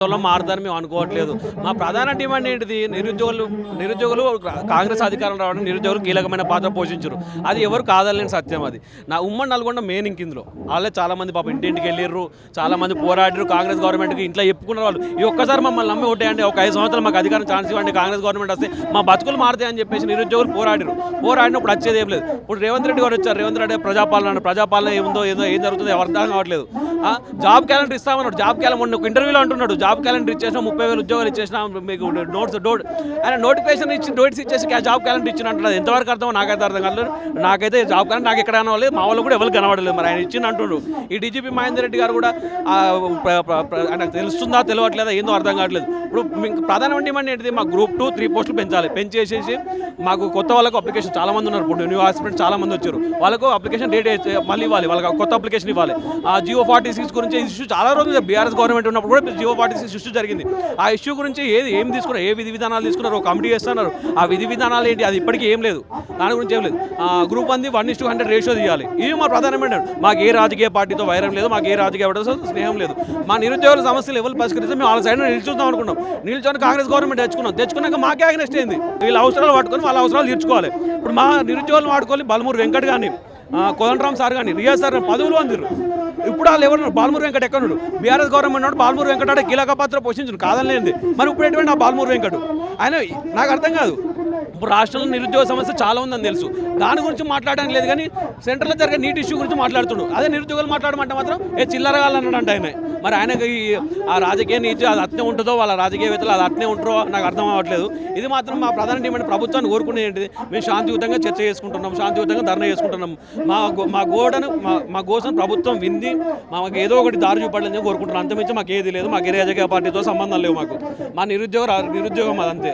మారుతారని మేము అనుకోవట్లేదు. మా ప్రధాన డిమాండ్ ఏంటిది? నిరుద్యోగులు నిరుద్యోగులు కాంగ్రెస్ అధికారం రావడం నిరుద్యోగులు కీలకమైన పాత్ర పోషించారు. అది ఎవరు కాదలేని సత్యం అది. నా ఉమ్మడి నల్గొండ మెయిన్ ఇంక ఇందులో. వాళ్ళే చాలామంది పాప ఇంటింటికి వెళ్ళిర్రు చాలా మంది పోరాడారు కాంగ్రెస్ గవర్నమెంట్కి ఇంట్లో చెప్పుకున్న వాళ్ళు. ఈ ఒక్కసారి మమ్మల్ని నమ్మి ఓటేయండి ఒక ఐదు సంవత్సరాలు మాకు అధికారం ఛాన్స్ ఇవ్వండి కాంగ్రెస్ గవర్నమెంట్ వస్తే మా బతుకులు మారుతాయని చెప్పేసి నిరుద్యోగులు పోరాడారు పోరాడినప్పుడు వచ్చేది ఏం లేదు. ఇప్పుడు రేవంత్ రెడ్డి గారు వచ్చారు. రేవంత్ రెడ్డి ప్రజాపాలన ప్రజాపాలన ఏముందో ఏదో ఏం జరుగుతుందో అర్థం కావట్లేదు. ఆ, జాబ్ క్యాలెండర్ ఇస్తామన్నాడు. జాబ్ క్యాలెండర్ ఒక ఇంటర్వ్యూలో అంటున్నాడు. జాబ్ క్యాలెండర్ ఇచ్చేసినా ముప్పై వేలు ఉద్యోగాలు ఇచ్చేసినా మీకు నోట్స్ డోట్ ఆయన నోటిఫికేషన్ ఇచ్చి నోట్స్ ఇచ్చేసి జాబ్ క్యాలెండర్ ఇచ్చిన అంటున్నారు ఎంతవరకు అర్థం నాకైతే అర్థం కాలేదు నాకైతే జాబ్ క్యాలెండర్ నాకు ఎక్కడ కనవలేదు మా వాళ్ళు కూడా ఎవరు కనబడలేదు. మరి ఆయన ఇచ్చిన అంటుండ్రు ఈ డీజీపీ మహేందర్ రెడ్డి గారు కూడా ఆయనకు తెలుస్తుందా తెలియట్లేదా ఏందో అర్థం కావట్లేదు. ఇప్పుడు మీకు ప్రధానమైన డిమాండ్ ఏంటిది మా గ్రూప్ టూ త్రీ పోస్టులు పెంచాలి. పెంచేసేసి మాకు కొత్త వాళ్ళకు అప్లికేషన్ చాలా మంది ఉన్నారు. ఇప్పుడు న్యూ హాస్పిటల్ చాలా మంది వచ్చారు. వాళ్ళకు అప్లికేషన్ డేట్ మళ్ళీ ఇవ్వాలి. వాళ్ళకి కొత్త అప్లికేషన్ ఇవ్వాలి. ఆ జియో ఫార్టీ సిక్స్ గురించి ఇష్యూ చాలా రోజులు బీఆర్ఎస్ గవర్నమెంట్ ఉన్నప్పుడు కూడా జియో ఫార్టీ సిక్స్ ఇష్యూ జరిగింది. ఆ ఇష్యూ గురించి ఏది ఏం తీసుకున్నారు ఏ విధి విధానాలు తీసుకున్నారు ఒక కమిటీ చేస్తున్నారు ఆ విధి విధానాలు ఏంటి అది ఇప్పటికీ ఏం లేదు. దాని గురించి ఏం లేదు. ఆ గ్రూప్ అంది one is to hundred ratio తీయాలి. ఇది మా ప్రధానమైన మాకు ఏ రాజకీయ పార్టీతో వైరం లేదు మాకు ఏ రాజకీయ పార్టీతో స్నేహం లేదు. మా నిరుద్యోగుల సమస్యలు ఎవరు పరిష్కరిస్తే మేము వాళ్ళ సైడ్ నిల్చుందాం అనుకున్నాం. నిల్చొని కాంగ్రెస్ గవర్నమెంట్ తెచ్చుకున్నాం. తెచ్చుకున్నాక మాకే అగ్నెస్ట్ అయింది. వీళ్ళ అవసరాలు పట్టుకొని వాళ్ళ అవసరాలు తీర్చుకోవాలి. ఇప్పుడు మా నిరుద్యోగులు వాడుకోవాలి బలమూరు వెంకట్ కానీ కోదండరామ్ సార్ కానీ రియాజ్ సార్ పదవులు అందిరు ఇప్పుడు వాళ్ళు ఎవరు బాలమూరు వెంకట ఎక్కడున్నాడు బీఆర్ఎస్ గవర్నమెంట్ ఉన్నాడు బాలమూరు వెంకట అంటే కీలక పాత్ర పోషించను కాదనిలేంది మరి ఇప్పుడు ఎటువంటి ఆ బాలమూరు వెంకట? ఆయన నాకు అర్థం కాదు. ఇప్పుడు రాష్ట్రంలో నిరుద్యోగ సమస్య చాలా ఉందని తెలుసు. దాని గురించి మాట్లాడడానికి లేదు కానీ సెంటర్లో జరిగే నీటి ఇష్యూ గురించి మాట్లాడుతున్నాడు. అదే నిరుద్యోగులు మాట్లాడమంటే మాత్రం ఏ చిల్లరగాలన్నాడు అంటే ఆయన. మరి ఆయనకి ఆ రాజకీయ నీతి అది అట్నే ఉంటుందో వాళ్ళ రాజకీయవేత్తలు అది అట్నే ఉంటారో నాకు అర్థం అవ్వట్లేదు. ఇది మాత్రం మా ప్రధాన డిమాండ్ ప్రభుత్వాన్ని కోరుకునేది ఏంటిది? మేము శాంతియుతంగా చర్చ చేసుకుంటున్నాం శాంతియుతంగా ధర్నా చేసుకుంటున్నాం. మా మా గోడను మా మా కోసం ప్రభుత్వం వింది మాకు ఏదో ఒకటి దారి చూపడాలని కోరుకుంటున్నాం. అంతమించి మాకు ఏది లేదు మాకు ఏ రాజకీయ పార్టీతో సంబంధం లేవు మాకు. మా నిరుద్యోగ నిరుద్యోగం అదంతే.